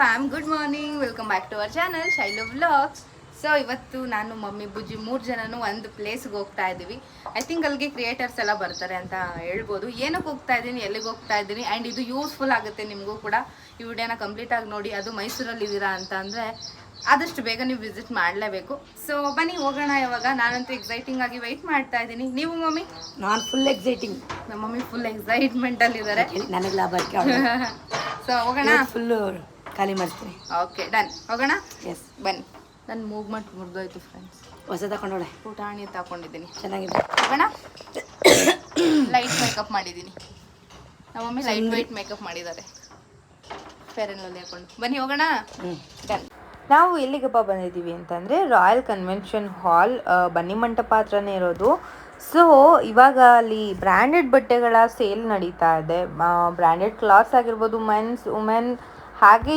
Fam good morning welcome back to our channel Shailu vlogs so ಇವತ್ತು ನಾನು mummy ಬುಜ್ಜಿ ಮೂರು ಜನನು ಒಂದು ಪ್ಲೇಸ್ಗೆ ಹೋಗ್ತಾ ಇದ್ದೀವಿ ಐ ಥಿಂಕ್ ಅಲ್ಲಿಗೆ ಕ್ರಿಯೇಟರ್ಸ್ ಎಲ್ಲ ಬರ್ತಾರೆ ಅಂತ ಹೇಳ್ಬೋದು. ಏನಕ್ಕೆ ಹೋಗ್ತಾ ಇದ್ದೀನಿ ಎಲ್ಲಿಗೆ ಹೋಗ್ತಾ ಇದ್ದೀನಿ ಆ್ಯಂಡ್ ಇದು ಯೂಸ್ಫುಲ್ ಆಗುತ್ತೆ ನಿಮಗೂ ಕೂಡ. ಈ ವಿಡಿಯೋನ ಕಂಪ್ಲೀಟ್ ಆಗಿ ನೋಡಿ ಅದು ಮೈಸೂರಲ್ಲಿ ಇದ್ದೀರಾ ಅಂತ ಅಂದರೆ ಆದಷ್ಟು ಬೇಗ ನೀವು ವಿಸಿಟ್ ಮಾಡಲೇಬೇಕು. ಸೊ ಬನ್ನಿ ಹೋಗೋಣ ಇವಾಗ. ನಾನಂತೂ ಎಕ್ಸೈಟಿಂಗ್ ಆಗಿ ವೆಯ್ಟ್ ಮಾಡ್ತಾ ಇದ್ದೀನಿ ನೀವು ಮಮ್ಮಿ? ನಾನು ಫುಲ್ ಎಕ್ಸೈಟಿಂಗ್ ನಮ್ಮ ಮಮ್ಮಿ ಫುಲ್ ಎಕ್ಸೈಟ್ಮೆಂಟಲ್ಲಿದ್ದಾರೆ ನನಗೆ ಲಾಭ ಸೊ ಹೋಗೋಣ. ಫುಲ್ಲು ಖಾಲಿ ಮಾಡಿಸ್ತೀನಿ ಓಕೆ ಡನ್ ಹೋಗೋಣ? ಎಸ್ ಬನ್ನಿ. ನನ್ನ ಮೂವ್ಮೆಂಟ್ ಮುರಿದೋಯ್ತು ಫ್ರೆಂಡ್ಸ್ ಹೊಸ ತಗೊಂಡೋಳೆ ಪುಟಾಣಿ ತಗೊಂಡಿದ್ದೀನಿ ಚೆನ್ನಾಗಿದೆ. ಹೋಗೋಣ? ಲೈಟ್ ಮೇಕಪ್ ಮಾಡಿದ್ದೀನಿ. ನಮ್ಮ ಮಮ್ಮಿ ಲೈಟ್ ವೈಟ್ ಮೇಕಪ್ ಮಾಡಿದ್ದಾರೆ. ಫೇರ್ ಆ್ಯಂಡ್ ಲವ್ಲಿ ಹಾಕೊಂಡು. ಬನ್ನಿ ಹೋಗೋಣ? ಹ್ಞೂ ಡನ್ ನಾವು ಎಲ್ಲಿಗಪ್ಪ ಬಂದಿದ್ದೀವಿ ಅಂತಂದರೆ ರಾಯಲ್ ಕನ್ವೆನ್ಷನ್ ಹಾಲ್ ಬನ್ನಿ ಮಂಟಪ ಹತ್ರನೇ ಇರೋದು. ಸೊ ಇವಾಗ ಅಲ್ಲಿ ಬ್ರ್ಯಾಂಡೆಡ್ ಬಟ್ಟೆಗಳ ಸೇಲ್ ನಡೀತಾ ಇದೆ. ಬ್ರ್ಯಾಂಡೆಡ್ ಕ್ಲಾತ್ಸ್ ಆಗಿರ್ಬೋದು ಮೆನ್ಸ್ ವುಮೆನ್ ಹಾಗೆ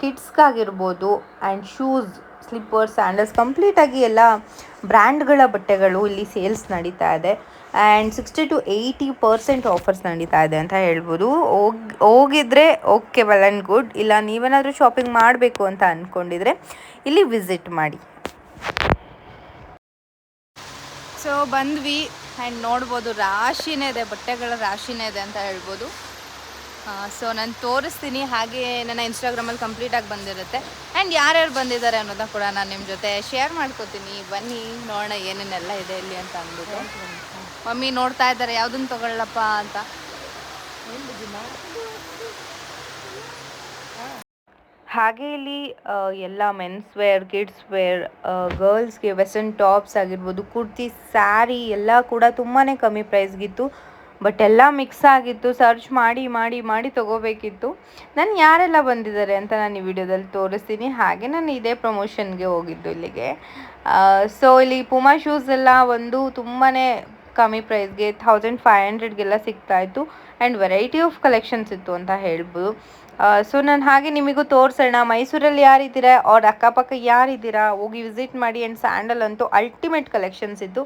ಕಿಡ್ಸ್ಗಾಗಿರ್ಬೋದು ಆ್ಯಂಡ್ ಶೂಸ್ ಸ್ಲಿಪ್ಪರ್ಸ್ ಸ್ಯಾಂಡಲ್ಸ್ ಕಂಪ್ಲೀಟಾಗಿ ಎಲ್ಲ ಬ್ರ್ಯಾಂಡ್ಗಳ ಬಟ್ಟೆಗಳು ಇಲ್ಲಿ ಸೇಲ್ಸ್ ನಡೀತಾ ಇದೆ. And sixty to eighty percent offers ನಡೀತಾ ಇದೆ ಅಂತ ಹೇಳ್ಬೋದು. ಹೋಗಿ, ಹೋಗಿದ್ರೆ ಓಕೆ ವೆಲ್ ಆ್ಯಂಡ್ ಗುಡ್ ಇಲ್ಲ, ನೀವೇನಾದರೂ ಶಾಪಿಂಗ್ ಮಾಡಬೇಕು ಅಂತ ಅಂದ್ಕೊಂಡಿದ್ರೆ ಇಲ್ಲಿ ವಿಸಿಟ್ ಮಾಡಿ. ಸೊ ಬಂದ್ವಿ ಆ್ಯಂಡ್ ನೋಡ್ಬೋದು, ರಾಶಿನೇ ಇದೆ, ಬಟ್ಟೆಗಳ ರಾಶಿನೇ ಇದೆ ಅಂತ ಹೇಳ್ಬೋದು. ಸೊ ನಾನು ತೋರಿಸ್ತೀನಿ, ಹಾಗೆ ನನ್ನ ಇನ್ಸ್ಟಾಗ್ರಾಮಲ್ಲಿ ಕಂಪ್ಲೀಟಾಗಿ ಬಂದಿರುತ್ತೆ. ಆ್ಯಂಡ್ ಯಾರ್ಯಾರು ಬಂದಿದ್ದಾರೆ ಅನ್ನೋದನ್ನ ಕೂಡ ನಾನು ನಿಮ್ಮ ಜೊತೆ ಶೇರ್ ಮಾಡ್ಕೋತೀನಿ. ಬನ್ನಿ, ನೋಡೋಣ ಏನೇನೆಲ್ಲ ಇದೆ ಇಲ್ಲಿ ಅಂತ ಅಂದ್ಬಿಟ್ಟು. ಮಮ್ಮಿ ನೋಡ್ತಾ ಇದ್ದಾರೆ ಯಾವುದನ್ನು ತಗೊಳ್ಳಪ್ಪ ಅಂತ. ಹಾಗೆ ಇಲ್ಲಿ ಎಲ್ಲ ಮೆನ್ಸ್ ವೇರ್ ಕಿಡ್ಸ್ ವೇರ್ ಗರ್ಲ್ಸ್ಗೆ ವೆಸ್ಟರ್ನ್ ಟಾಪ್ಸ್ ಆಗಿರ್ಬೋದು ಕುರ್ತಿ ಸ್ಯಾರಿ ಎಲ್ಲ ಕೂಡ ತುಂಬಾ ಕಮ್ಮಿ ಪ್ರೈಸ್ಗಿತ್ತು ಬಟ್ ಎಲ್ಲ ಮಿಕ್ಸ್ ಆಗಿತ್ತು ಸರ್ಚ್ ಮಾಡಿ ಮಾಡಿ ಮಾಡಿ ತಗೋಬೇಕಿತ್ತು. ನಾನು ಯಾರೆಲ್ಲ ಬಂದಿದ್ದಾರೆ ಅಂತ ನಾನು ಈ ವಿಡಿಯೋದಲ್ಲಿ ತೋರಿಸ್ತೀನಿ. ಹಾಗೆ ನಾನು ಇದೇ ಪ್ರಮೋಷನ್ಗೆ ಹೋಗಿದ್ದು ಇಲ್ಲಿಗೆ. ಸೊ ಇಲ್ಲಿ ಪುಮಾ ಶೂಸ್ ಎಲ್ಲ ಒಂದು ತುಂಬಾ ಕಮ್ಮಿ ಪ್ರೈಸ್ಗೆ ಥೌಸಂಡ್ ಫೈವ್ ಹಂಡ್ರೆಡ್ಗೆಲ್ಲ ಸಿಗ್ತಾಯಿತ್ತು ಆ್ಯಂಡ್ ವೆರೈಟಿ ಆಫ್ ಕಲೆಕ್ಷನ್ಸ್ ಇತ್ತು ಅಂತ ಹೇಳ್ಬೋದು. ಸೊ ನಾನು ಹಾಗೆ ನಿಮಗೂ ತೋರಿಸೋಣ. ಮೈಸೂರಲ್ಲಿ ಯಾರಿದ್ದೀರಾ? ಅವ್ರ ಅಕ್ಕಪಕ್ಕ ಯಾರಿದ್ದೀರಾ? ಹೋಗಿ ವಿಸಿಟ್ ಮಾಡಿ. ಆ್ಯಂಡ್ ಸ್ಯಾಂಡಲ್ ಅಂತೂ ಅಲ್ಟಿಮೇಟ್ ಕಲೆಕ್ಷನ್ಸ್ ಇತ್ತು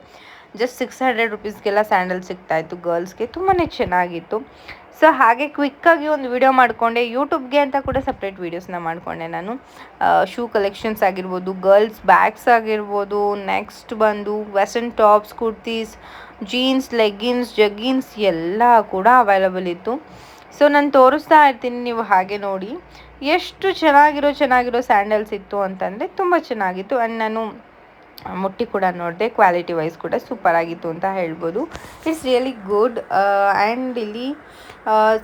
ಜಸ್ಟ್ ಸಿಕ್ಸ್ ಹಂಡ್ರೆಡ್ ರುಪೀಸ್ಗೆಲ್ಲ ಸ್ಯಾಂಡಲ್ ಸಿಗ್ತಾಯಿತ್ತು ಗರ್ಲ್ಸ್ಗೆ ತುಂಬಾ ಚೆನ್ನಾಗಿತ್ತು. ಸೊ ಹಾಗೆ ಕ್ವಿಕ್ಕಾಗಿ ಒಂದು ವಿಡಿಯೋ ಮಾಡಿಕೊಂಡೆ. ಯೂಟ್ಯೂಬ್ಗೆ ಅಂತ ಕೂಡ ಸಪ್ರೇಟ್ ವೀಡಿಯೋಸ್ನ ಮಾಡಿಕೊಂಡೆ ನಾನು. ಶೂ ಕಲೆಕ್ಷನ್ಸ್ ಆಗಿರ್ಬೋದು ಗರ್ಲ್ಸ್ ಬ್ಯಾಗ್ಸ್ ಆಗಿರ್ಬೋದು ನೆಕ್ಸ್ಟ್ ಬಂದು western tops kurtis jeans leggings jeggings ಎಲ್ಲ ಕೂಡ ಅವೈಲಬಲ್ ಇತ್ತು. ಸೊ ನಾನು ತೋರಿಸ್ತಾ ಇರ್ತೀನಿ ನೀವು ಹಾಗೆ ನೋಡಿ. ಎಷ್ಟು ಚೆನ್ನಾಗಿರೋ ಚೆನ್ನಾಗಿರೋ ಸ್ಯಾಂಡಲ್ಸ್ ಇತ್ತು ಅಂತಂದರೆ ತುಂಬ ಚೆನ್ನಾಗಿತ್ತು. ಆ್ಯಂಡ್ ನಾನು ಮುಟ್ಟಿ ಕೂಡ ನೋಡಿದೆ ಕ್ವಾಲಿಟಿ ವೈಸ್ ಕೂಡ ಸೂಪರ್ ಆಗಿತ್ತು ಅಂತ ಹೇಳ್ಬೋದು. ಇಟ್ಸ್ ರಿಯಲಿ ಗುಡ್ ಆ್ಯಂಡ್ ಇಲ್ಲಿ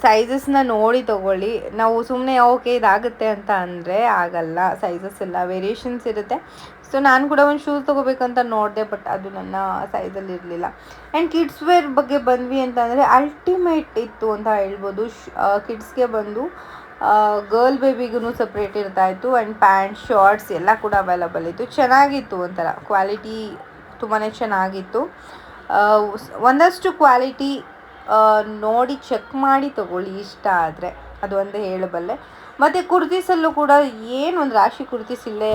ಸೈಜಸ್ನ ನೋಡಿ ತಗೊಳ್ಳಿ. ನಾವು ಸುಮ್ಮನೆ ಓಕೆ ಇದಾಗುತ್ತೆ ಅಂತ ಅಂದರೆ ಆಗಲ್ಲ. ಸೈಜಸ್ ಎಲ್ಲ ವೇರಿಯೇಷನ್ಸ್ ಇರುತ್ತೆ. ಸೊ ನಾನು ಕೂಡ ಒಂದು ಶೂಸ್ ತೊಗೋಬೇಕಂತ ನೋಡಿದೆ ಬಟ್ ಅದು ನನ್ನ ಸೈಜಲ್ಲಿ ಇರಲಿಲ್ಲ. ಆ್ಯಂಡ್ ಕಿಡ್ಸ್ ವೇರ್ ಬಗ್ಗೆ ಬಂದ್ವಿ ಅಂತಂದರೆ ಅಲ್ಟಿಮೇಟ್ ಇತ್ತು ಅಂತ ಹೇಳ್ಬೋದು. ಕಿಡ್ಸ್ಗೆ ಬಂದು ಗರ್ಲ್ ಬೇಬಿಗೂ ಸಪ್ರೇಟ್ ಇರ್ತಾ ಇತ್ತು ಆ್ಯಂಡ್ ಪ್ಯಾಂಟ್ ಶಾರ್ಟ್ಸ್ ಎಲ್ಲ ಕೂಡ ಅವೈಲಬಲ್ ಇತ್ತು. ಚೆನ್ನಾಗಿತ್ತು ಒಂಥರ. ಕ್ವಾಲಿಟಿ ತುಂಬಾ ಚೆನ್ನಾಗಿತ್ತು. ಒಂದಷ್ಟು ಕ್ವಾಲಿಟಿ ನೋಡಿ ಚೆಕ್ ಮಾಡಿ ತಗೊಳ್ಳಿ. ಇಷ್ಟ ಆದರೆ ಅದು ಒಂದೇ ಹೇಳಬಲ್ಲೆ. ಮತ್ತು ಕುರ್ತೀಸಲ್ಲೂ ಕೂಡ ಏನು ಒಂದು ರಾಶಿ ಕುರ್ತೀಸ್ ಇಲ್ಲೇ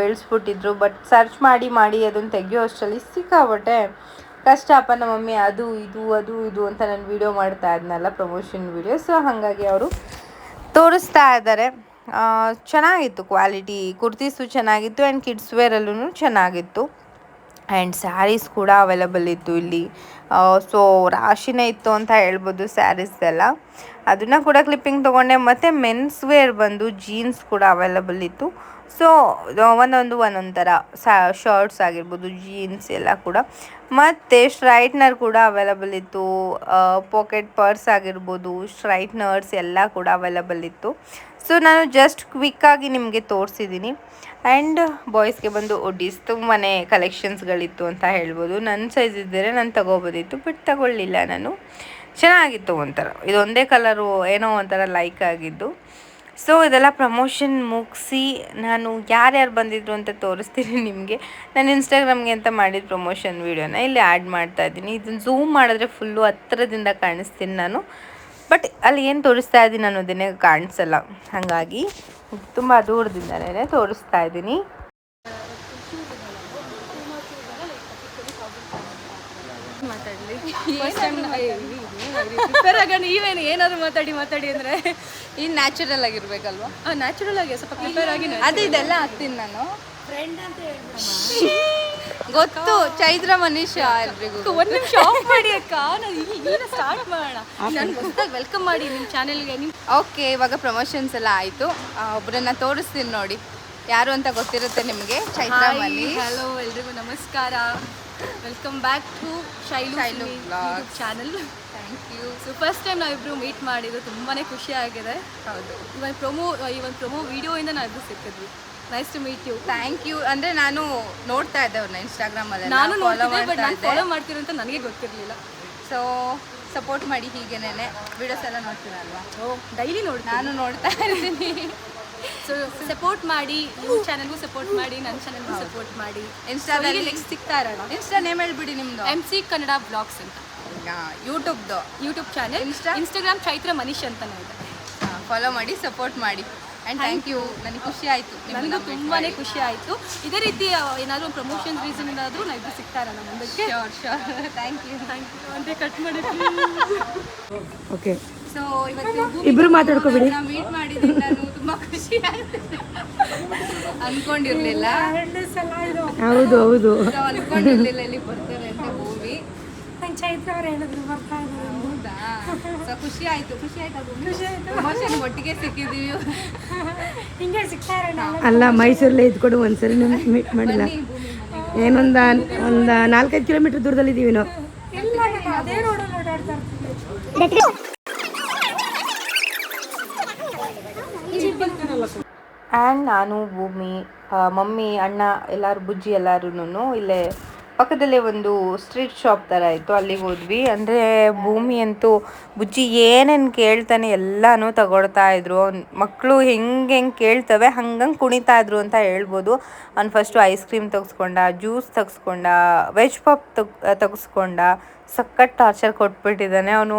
ಬೆಳೆಸ್ಬಿಟ್ಟಿದ್ರು ಬಟ್ ಸರ್ಚ್ ಮಾಡಿ ಮಾಡಿ ಅದನ್ನು ತೆಗಿಯೋ ಅಷ್ಟರಲ್ಲಿ ಸಿಕ್ಕಾಬಟ್ಟೆ ಕಷ್ಟಪ್ಪ ನಮ್ಮ ಮಮ್ಮಿ ಅದು, ಇದು ಅದು, ಇದು ಅಂತ ನಾನು ವೀಡಿಯೋ ಮಾಡ್ತಾ ಇದ್ನಲ್ಲ ಪ್ರಮೋಷನ್ ವೀಡಿಯೋ ಸೊ ಹಾಗಾಗಿ ಅವರು ತೋರಿಸ್ತಾ ಇದ್ದಾರೆ. ಚೆನ್ನಾಗಿತ್ತು ಕ್ವಾಲಿಟಿ. ಕುರ್ತೀಸು ಚೆನ್ನಾಗಿತ್ತು ಆ್ಯಂಡ್ ಕಿಡ್ಸ್ ವೇರಲ್ಲೂ ಚೆನ್ನಾಗಿತ್ತು. ಆ್ಯಂಡ್ ಸ್ಯಾರೀಸ್ ಕೂಡ ಅವೈಲಬಲ್ ಇತ್ತು ಇಲ್ಲಿ. ಸೊ ರಾಶಿನೇ ಇತ್ತು ಅಂತ ಹೇಳ್ಬೋದು ಸ್ಯಾರೀಸ್ ಎಲ್ಲ. ಅದನ್ನು ಕೂಡ ಕ್ಲಿಪ್ಪಿಂಗ್ ತೊಗೊಂಡೆ. ಮತ್ತು ಮೆನ್ಸ್ ವೇರ್ ಬಂದು ಜೀನ್ಸ್ ಕೂಡ ಅವೈಲಬಲ್ ಇತ್ತು. ಸೊ ಒಂದೊಂದು ಒಂದೊಂದು ಥರ ಸ್ಯಾ ಶರ್ಟ್ಸ್ ಆಗಿರ್ಬೋದು ಜೀನ್ಸ್ ಎಲ್ಲ ಕೂಡ. ಮತ್ತು ಸ್ಟ್ರೈಟ್ನರ್ ಕೂಡ ಅವೈಲಬಲ್ ಇತ್ತು. ಪಾಕೆಟ್ ಪರ್ಸ್ ಆಗಿರ್ಬೋದು ಸ್ಟ್ರೈಟ್ನರ್ಸ್ ಎಲ್ಲ ಕೂಡ ಅವೈಲಬಲ್ ಇತ್ತು. ಸೊ ನಾನು ಜಸ್ಟ್ ಕ್ವಿಕ್ಕಾಗಿ ನಿಮಗೆ ತೋರಿಸಿದ್ದೀನಿ ಆ್ಯಂಡ್ ಬಾಯ್ಸ್ಗೆ ಬಂದು ಒಡೀಸ್ ತುಂಬಾ ಕಲೆಕ್ಷನ್ಸ್ಗಳಿತ್ತು ಅಂತ ಹೇಳ್ಬೋದು. ನನ್ನ ಸೈಜ್ ಇದ್ದರೆ ನಾನು ತಗೋಬೋದಿತ್ತು ಬಟ್ ತಗೊಳ್ಳಿಲ್ಲ ನಾನು. ಚೆನ್ನಾಗಿತ್ತು ಒಂಥರ. ಇದೊಂದೇ ಕಲರು ಏನೋ ಒಂಥರ ಲೈಕ್ ಆಗಿದ್ದು. ಸೊ ಇದೆಲ್ಲ ಪ್ರಮೋಷನ್ ಮುಗಿಸಿ ನಾನು ಯಾರ್ಯಾರು ಬಂದಿದ್ರು ಅಂತ ತೋರಿಸ್ತೀನಿ ನಿಮಗೆ. ನಾನು ಇನ್ಸ್ಟಾಗ್ರಾಮ್ಗೆ ಅಂತ ಮಾಡಿದ ಪ್ರಮೋಷನ್ ವೀಡಿಯೋನ ಇಲ್ಲಿ ಆ್ಯಡ್ ಮಾಡ್ತಾ ಇದ್ದೀನಿ. ಇದನ್ನು ಝೂಮ್ ಮಾಡಿದ್ರೆ ಫುಲ್ಲು ಹತ್ತಿರದಿಂದ ಕಾಣಿಸ್ತೀನಿ ನಾನು. ಬಟ್ ಅಲ್ಲಿ ಏನು ತೋರಿಸ್ತಾ ಇದ್ದೀನಿ ಅನ್ನೋದನ್ನೇ ಕಾಣಿಸಲ್ಲ. ಹಾಗಾಗಿ ತುಂಬ ದೂರದಿಂದಲೇ ತೋರಿಸ್ತಾ ಇದ್ದೀನಿ. ಮಾತಾಡಲಿ. ಪ್ರಿಪೇರ್ ಆಗೋಣ ನೀವೇನು ಏನಾದ್ರು ಮಾತಾಡಿ ಮಾತಾಡಿ ಅಂದರೆ. ಈ ನ್ಯಾಚುರಲ್ ಆಗಿರ್ಬೇಕಲ್ವಾ? ನ್ಯಾಚುರಲ್ ಆಗಿ ಸ್ವಲ್ಪ ಪ್ರಿಪೇರ್ ಆಗಿ ಅದು ಇದೆಲ್ಲ ಹಾಕ್ತೀನಿ ನಾನು. ಗೊತ್ತು ಚೈತ್ರ ಮನೀಷ ಎಲ್ರಿಗೂ ಒಂದು ನಿಮಿಷ ಆಫ್ ಮಾಡಿ ಅಕ್ಕ. ನಾನು ಈಗ ಸ್ಟಾರ್ಟ್ ಮಾಡೋಣ. ನಾನು ಹೊಸದಾಗಿ ವೆಲ್ಕಮ್ ಮಾಡಿ ನಿಮ್ಮ ಚಾನೆಲ್ಗೆ ನಿಮ್ಮ ಓಕೆ ಇವಾಗ ಪ್ರಮೋಷನ್ಸ್ ಎಲ್ಲ ಆಯಿತು. ಒಬ್ಬರನ್ನ ತೋರಿಸ್ತೀನಿ ನೋಡಿ. ಯಾರು ಅಂತ ಗೊತ್ತಿರುತ್ತೆ ನಿಮಗೆ? ಚೈತ್ರ ಮನಿ ಹಲೋ ಎಲ್ರಿಗೂ ನಮಸ್ಕಾರ. Welcome back to Shailu Shailu. Channel thank you so first time ನಾವಿಬ್ರು ಮೀಟ್ ಮಾಡಿದ್ದು ತುಂಬಾ ಖುಷಿ ಆಗಿದೆ. ಹೌದು. ಇವನ್ ಪ್ರೊಮೋ ಈ ಒಂದು ಪ್ರೊಮೋ ವಿಡಿಯೋಯಿಂದ ನಾವಿಬ್ರು ಸಿಕ್ಕಿದ್ವಿ. Nice to meet you thank you ಅಂದರೆ ನಾನು ನೋಡ್ತಾ ಇದ್ದೆ ಅವ್ರನ್ನ ಇನ್ಸ್ಟಾಗ್ರಾಮಲ್ಲಿ ನಾನು ಫಾಲೋ ಮಾಡ್ತೀರ ಅಂತ ನನಗೆ ಗೊತ್ತಿರಲಿಲ್ಲ. ಸೊ ಸಪೋರ್ಟ್ ಮಾಡಿ ಹೀಗೇನೆ ವಿಡಿಯೋಸ್ ಎಲ್ಲ ನೋಡ್ತೀರಲ್ವಾ ಓ ಡೈಲಿ ನೋಡಿ ನಾನು ನೋಡ್ತಾ ಇರ್ತೀನಿ ಸೊ ಸಪೋರ್ಟ್ ಮಾಡಿ ನಿಮ್ಮ ಚಾನಲ್ಗೂ ಸಪೋರ್ಟ್ ಮಾಡಿ ನನ್ನ ಚಾನಲ್ಗೂ ಸಪೋರ್ಟ್ ಮಾಡಿ. ಇನ್ಸ್ಟಾದಲ್ಲಿ ಲಿಂಕ್ ಸಿಗ್ತಾ ಇರೋಣ ಇನ್ಸ್ಟಾ ನೇಮ್ ಹೇಳ್ಬಿಡಿ ನಿಮ್ಮದು ಎಂ ಸಿ ಕನ್ನಡ ಬ್ಲಾಗ್ಸ್ ಅಂತ. ಯೂಟ್ಯೂಬ್ದು YouTube channel insta Instagram Chaitra Manish ಅಂತಲೇ ಇದೆ. ಫಾಲೋ ಮಾಡಿ ಸಪೋರ್ಟ್ ಮಾಡಿ. ಆ್ಯಂಡ್ ಥ್ಯಾಂಕ್ ಯು ನನಗೆ ಖುಷಿ ಆಯಿತು. ನನಗೂ ತುಂಬಾ ಖುಷಿ ಆಯಿತು. ಇದೇ ರೀತಿ ಏನಾದರೂ ಪ್ರಮೋಷನ್ ರೀಸನ್ ಏನಾದರೂ ಇದು ಸಿಗ್ತಾ ಇರೋಣ ಮುಂದಕ್ಕೆ? Sure sure thank you thank you ಅಂತ ಕಟ್ ಮಾಡಿ ಓಕೆ ಸೊ ಇವತ್ತು ಇಬ್ರು ಮಾತಾಡ್ಕೋಬಿಡಿ. ಮೀಟ್ ಮಾಡಿದ್ದೀನಿ ನಾನು ತುಂಬಾ ಖುಷಿ ಆಯ್ತು ಅನ್ಕೊಂಡಿರ್ಲಿಲ್ಲ. ಹೌದು ಹೌದು. ಅನ್ಕೊಂಡಿರ್ಲಿಲ್ಲ ಇಲ್ಲಿ ಬರ್ತಾರೆ ಅಂತ ಭೂಮಿ. ಚೈತ್ರ ಅವ್ರು ಹೇಳಿದ್ರು ಬರ್ತಾ ಇದ್ದಾರೆ. ಹೌದಾ? ಸೊ ಖುಷಿ ಆಯ್ತು ಖುಷಿ ಆಯ್ತಾ ಭೂಮಿ? ಪ್ರಮೋಷನ್ ಒಟ್ಟಿಗೆ ಸಿಕ್ಕಿದೀವಿ ಹಿಂಗೆ ಸಿಗ್ತಾ ಇರೋಣ ಅಲ್ಲ ಮೈಸೂರಲ್ಲೇ ಇದ್ಕೊಂಡು ಒಂದ್ಸರಿ ಮೀಟ್ ಮಾಡಿಲ್ಲ. ಏನೊಂದ ಒಂದು ನಾಲ್ಕೈದು ಕಿಲೋಮೀಟರ್ ದೂರದಲ್ಲಿ ಇದ್ದೀವಿ ನಾವು ಅದೇ ರೋಡಲ್ಲಿ ಓಡಾಡ್ತಾ ಇರ್ತೀನಿ ಆ್ಯಂಡ್ ನಾನು, ಭೂಮಿ ಮಮ್ಮಿ, ಅಣ್ಣ, ಎಲ್ಲರೂ, ಬುಜ್ಜಿ ಎಲ್ಲರೂ ಇಲ್ಲೇ ಪಕ್ಕದಲ್ಲೇ ಒಂದು ಸ್ಟ್ರೀಟ್ ಶಾಪ್ ಥರ ಇತ್ತು. ಅಲ್ಲಿಗೆ ಹೋದ್ವಿ. ಅಂದರೆ ಭೂಮಿ ಅಂತೂ ಬುಜ್ಜಿ ಏನೇನು ಕೇಳ್ತಾನೆ ಎಲ್ಲನೂ ತಗೊಳ್ತಾ ಇದ್ರು. ಮಕ್ಕಳು ಹೆಂಗೆ ಹೆಂಗೆ ಕೇಳ್ತವೆ ಹಂಗಂಗೆ ಕುಣಿತಾ ಇದ್ರು ಅಂತ ಹೇಳ್ಬೋದು. ಅವ್ನು ಫಸ್ಟು ಐಸ್ ಕ್ರೀಮ್ ತೆಗೆಸ್ಕೊಂಡ ಜ್ಯೂಸ್ ತೆಗೆಸ್ಕೊಂಡ ವೆಜ್ ಪಾಪ್ ತಗ್ ತೆಗೆಸ್ಕೊಂಡ, ಸಖತ್ ಟಾರ್ಚರ್ ಕೊಟ್ಬಿಟ್ಟಿದ್ದಾನೆ. ಅವನು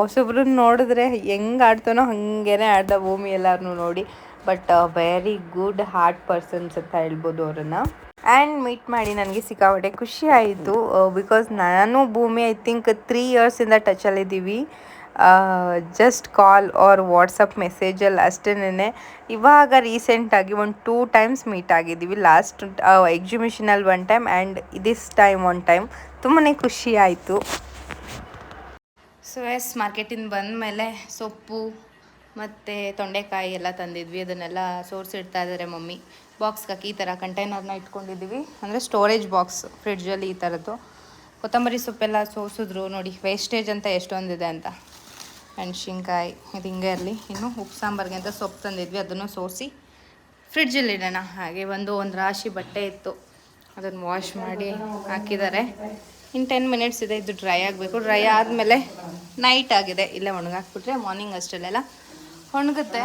ಹೊಸಬ್ರನ್ನ ನೋಡಿದ್ರೆ ಹೆಂಗೆ ಆಡ್ತಾನೋ ಹಾಗೇನೆ ಆಡ್ದ ಭೂಮಿ ಎಲ್ಲರನ್ನೂ ನೋಡಿ. But very good heart persons ಅಂತ ಹೇಳ್ಬೋದು ಅವರನ್ನು. ಆ್ಯಂಡ್ ಮೀಟ್ ಮಾಡಿ ನನಗೆ ಸಿಕ್ಕಾಪಟ್ಟೆ ಖುಷಿ ಆಯಿತು ಬಿಕಾಸ್ ನಾನು ಭೂಮಿ ಐ ಥಿಂಕ್ ತ್ರೀ ಇಯರ್ಸಿಂದ ಟಚಲ್ಲಿದ್ದೀವಿ ಜಸ್ಟ್ ಕಾಲ್ ಆರ್ ವಾಟ್ಸಪ್ ಮೆಸೇಜಲ್ಲಿ ಅಷ್ಟೇನೆ ಇವಾಗ ರೀಸೆಂಟಾಗಿ ಒಂದು ಟೂ ಟೈಮ್ಸ್ ಮೀಟ್ ಆಗಿದ್ದೀವಿ last ಎಕ್ಸಿಬಿಷನಲ್ಲಿ one time and this time one time ತುಂಬಾ ಖುಷಿ ಆಯಿತು. ಸೊ ಎಸ್ ಮಾರ್ಕೆಟಿಂದ ಬಂದಮೇಲೆ ಸೊಪ್ಪು ಮತ್ತು ತೊಂಡೆಕಾಯಿ ಎಲ್ಲ ತಂದಿದ್ವಿ. ಅದನ್ನೆಲ್ಲ ಸೋರ್ಸಿಡ್ತಾ ಇದ್ದಾರೆ ಮಮ್ಮಿ. ಬಾಕ್ಸ್ಗೆ ಹಾಕಿ ಈ ಥರ ಕಂಟೈನರ್ನ ಇಟ್ಕೊಂಡಿದ್ದೀವಿ. ಅಂದರೆ ಸ್ಟೋರೇಜ್ ಬಾಕ್ಸ್ ಫ್ರಿಡ್ಜಲ್ಲಿ ಈ ಥರದ್ದು ಕೊತ್ತಂಬರಿ ಸೊಪ್ಪೆಲ್ಲ ಸೋಸಿದ್ರು ನೋಡಿ ವೇಸ್ಟೇಜ್ ಅಂತ ಎಷ್ಟೊಂದಿದೆ ಅಂತ. ಮೆಣಸಿನ್ಕಾಯಿ ಇದು ಹಿಂಗೆ ಇರಲಿ. ಇನ್ನು ಉಪ್ಪು ಸಾಂಬಾರ್ಗೆ ಅಂತ ಸೊಪ್ಪು ತಂದಿದ್ವಿ. ಅದನ್ನು ಸೋಸಿ ಫ್ರಿಡ್ಜಲ್ಲಿ ಇಡೋಣ. ಹಾಗೆ ಒಂದು ಒಂದು ರಾಶಿ ಬಟ್ಟೆ ಇತ್ತು. ಅದನ್ನು ವಾಶ್ ಮಾಡಿ ಹಾಕಿದ್ದಾರೆ. ಇನ್ನು ಟೆನ್ ಮಿನಿಟ್ಸ್ ಇದೆ. ಇದು ಡ್ರೈ ಆಗಬೇಕು. ಡ್ರೈ ಆದಮೇಲೆ ನೈಟ್ ಆಗಿದೆ. ಇಲ್ಲೇ ಒಣಗಾಕ್ಬಿಟ್ರೆ ಮಾರ್ನಿಂಗ್ ಅಷ್ಟರಲ್ಲೆಲ್ಲ ಒಣಗುತ್ತೆ.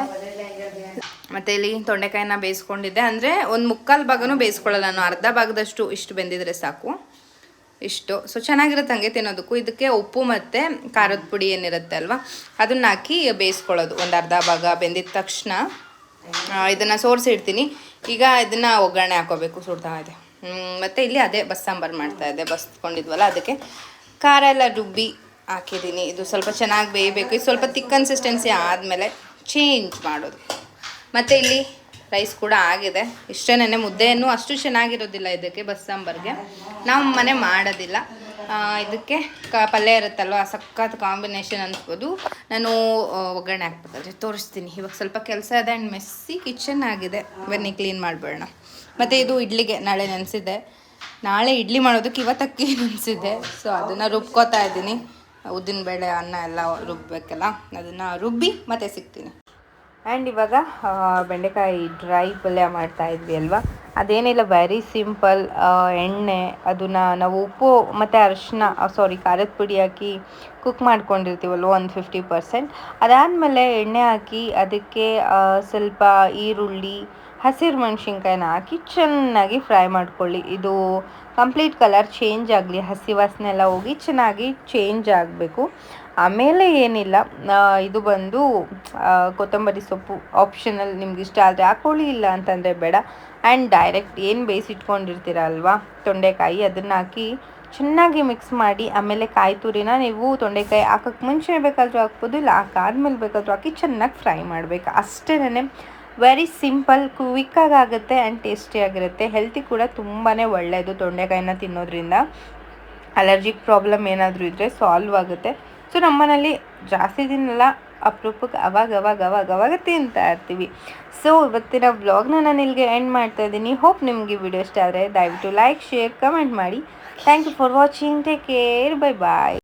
ಮತ್ತು ಇಲ್ಲಿ ತೊಂಡೆಕಾಯಿನ ಬೇಯಿಸ್ಕೊಂಡಿದ್ದೆ. ಅಂದರೆ ಒಂದು ಮುಕ್ಕಾಲು ಭಾಗನೂ ಬೇಯಿಸ್ಕೊಳ್ಳಲ್ಲ ನಾನು. ಅರ್ಧ ಭಾಗದಷ್ಟು ಇಷ್ಟು ಬೆಂದಿದ್ರೆ ಸಾಕು. ಇಷ್ಟು. ಸೊ ಚೆನ್ನಾಗಿರುತ್ತೆ ಹಂಗೆ ತಿನ್ನೋದಕ್ಕೂ. ಇದಕ್ಕೆ ಉಪ್ಪು ಮತ್ತು ಖಾರದ ಪುಡಿ ಏನಿರುತ್ತೆ ಅಲ್ವಾ? ಅದನ್ನ ಹಾಕಿ ಬೇಯಿಸ್ಕೊಳ್ಳೋದು. ಒಂದು ಅರ್ಧ ಭಾಗ ಬೆಂದಿದ ತಕ್ಷಣ. ಇದನ್ನು ಸೋರಿಸಿಡ್ತೀನಿ ಈಗ ಇದನ್ನು ಒಗ್ಗರಣೆ ಹಾಕೋಬೇಕು. ಸುಡ್ತಾ ಇದೆ. ಮತ್ತೆ ಇಲ್ಲಿ ಅದೇ ಬಸ್ ಮಾಡ್ತಾ ಇದೆ. ಬಸ್ಕೊಂಡಿದ್ವಲ್ಲ ಅದಕ್ಕೆ ಖಾರ ಎಲ್ಲ ರುಬ್ಬಿ ಹಾಕಿದ್ದೀನಿ. ಇದು ಸ್ವಲ್ಪ ಚೆನ್ನಾಗಿ ಬೇಯಬೇಕು. ಇದು ಸ್ವಲ್ಪ ತಿಕ್ ಕನ್ಸಿಸ್ಟೆನ್ಸಿ ಆದಮೇಲೆ ಚೇಂಜ್ ಮಾಡೋದು. ಮತ್ತು ಇಲ್ಲಿ ರೈಸ್ ಕೂಡ ಆಗಿದೆ. ಇಷ್ಟೇನೆ ಮುದ್ದೆಯನ್ನು ಅಷ್ಟು ಚೆನ್ನಾಗಿರೋದಿಲ್ಲ ಇದಕ್ಕೆ ಬಸ್ ಸಾಂಬಾರ್ಗೆ. ನಾವು ಮನೆ ಮಾಡೋದಿಲ್ಲ. ಇದಕ್ಕೆ ಕ, ಪಲ್ಯ ಇರುತ್ತಲ್ವ, ಸಖತ್ ಕಾಂಬಿನೇಷನ್ ಅನ್ಸ್ಬೋದು ನಾನು ಒಗ್ಗರಣೆ ಹಾಕ್ಬೇಕಾದ್ರೆ ತೋರಿಸ್ತೀನಿ. ಇವಾಗ ಸ್ವಲ್ಪ ಕೆಲಸ ಇದೆ ಆ್ಯಂಡ್ ಮೆಸ್ಸಿ ಕಿಚನ್ ಆಗಿದೆ. ಬನ್ನಿ ಕ್ಲೀನ್ ಮಾಡಿಬಿಡೋಣ. ಮತ್ತು ಇದು ಇಡ್ಲಿಗೆ ನಾಳೆ ನೆನೆಸಿದ್ದೆ ನಾಳೆ ಇಡ್ಲಿ ಮಾಡೋದಕ್ಕೆ ಇವತ್ತಕ್ಕಿ ನೆನೆಸಿದ್ದೆ ಸೊ ಅದನ್ನು ರುಬ್ಕೋತಾ ಇದ್ದೀನಿ. ಉದ್ದಿನಬೇಳೆ ಅನ್ನ ಎಲ್ಲ ರುಬ್ಬಬೇಕಲ್ಲ ಅದನ್ನು ರುಬ್ಬಿ ಮತ್ತೆ ಸಿಗ್ತೀನಿ. ಆ್ಯಂಡ್ ಇವಾಗ ಬೆಂಡೆಕಾಯಿ ಡ್ರೈ ಪಲ್ಯ ಮಾಡ್ತಾ ಇದ್ವಿ ಅಲ್ವಾ? ಅದೇನಿಲ್ಲ ವೆರಿ ಸಿಂಪಲ್ ಎಣ್ಣೆ, ಅದನ್ನು ನಾವು ಉಪ್ಪು ಮತ್ತು ಅರಿಶಿನ ಸಾರಿ ಖಾರದ ಪುಡಿ ಹಾಕಿ ಕುಕ್ ಮಾಡ್ಕೊಂಡಿರ್ತೀವಲ್ವ, ಒಂದು ಫಿಫ್ಟಿ ಪರ್ಸೆಂಟ್ ಅದಾದಮೇಲೆ ಎಣ್ಣೆ ಹಾಕಿ ಅದಕ್ಕೆ ಸ್ವಲ್ಪ ಈರುಳ್ಳಿ ಹಸಿರು ಮೆಣಸಿನ್ಕಾಯಿನ ಹಾಕಿ ಚೆನ್ನಾಗಿ ಫ್ರೈ ಮಾಡ್ಕೊಳ್ಳಿ. ಇದು ಕಂಪ್ಲೀಟ್ ಕಲರ್ ಚೇಂಜ್ ಆಗಲಿ, ಹಸಿ ವಾಸನೆ ಎಲ್ಲ ಹೋಗಿ ಚೆನ್ನಾಗಿ ಚೇಂಜ್ ಆಗಬೇಕು. ಆಮೇಲೆ ಏನಿಲ್ಲ ಇದು ಬಂದು ಕೊತ್ತಂಬರಿ ಸೊಪ್ಪು ಆಪ್ಷನಲ್ ನಿಮ್ಗೆ ಇಷ್ಟ ಆದರೆ ಹಾಕೊಳ್ಳಿ, ಇಲ್ಲ ಅಂತಂದರೆ ಬೇಡ. ಆ್ಯಂಡ್ ಡೈರೆಕ್ಟ್ ಏನು ಬೇಯಿಸಿಟ್ಕೊಂಡಿರ್ತೀರ ಅಲ್ವಾ, ತೊಂಡೆಕಾಯಿ ಅದನ್ನು ಹಾಕಿ ಚೆನ್ನಾಗಿ ಮಿಕ್ಸ್ ಮಾಡಿ, ಆಮೇಲೆ ಕಾಯಿ ತುರಿನ ನೀವು ತೊಂಡೆಕಾಯಿ ಹಾಕಕ್ಕೆ ಮುಂಚೆ ಬೇಕಾದರೂ ಹಾಕ್ಬೋದು, ಇಲ್ಲ ಹಾಕಾದ್ಮೇಲೆ ಬೇಕಾದರೂ ಹಾಕಿ ಚೆನ್ನಾಗಿ ಫ್ರೈ ಮಾಡಬೇಕು. ಅಷ್ಟೇ ವೆರಿ ಸಿಂಪಲ್ ಕ್ವಿಕ್ಕಾಗಿ ಆಗುತ್ತೆ ಆ್ಯಂಡ್ ಟೇಸ್ಟಿಯಾಗಿರುತ್ತೆ ಹೆಲ್ತಿ ಕೂಡ ತುಂಬಾ ಒಳ್ಳೆಯದು ತೊಂಡೆಕಾಯಿನ ತಿನ್ನೋದ್ರಿಂದ. ಅಲರ್ಜಿಕ್ ಪ್ರಾಬ್ಲಮ್ ಏನಾದರೂ ಇದ್ದರೆ ಸಾಲ್ವ್ ಆಗುತ್ತೆ. ಸೊ ನಮ್ಮನೇಲಿ ಜಾಸ್ತಿ ದಿನಲ್ಲ, ಅಪರೂಪಕ್ಕೆ ಅವಾಗ ಅವಾಗ ಅವಾಗ ಅವಾಗ ತಿಂತಾ ಇರ್ತೀವಿ. ಸೊ ಇವತ್ತಿನ ವ್ಲಾಗ್ನ ನಾನು ಇಲ್ಲಿಗೆ ಎಂಡ್ ಮಾಡ್ತಾ ಇದ್ದೀನಿ. ಹೋಪ್ ನಿಮಗೆ ವಿಡಿಯೋ ಇಷ್ಟ ಆದರೆ ದಯವಿಟ್ಟು ಲೈಕ್ ಶೇರ್ ಕಮೆಂಟ್ ಮಾಡಿ. Thank you for watching take care bye bye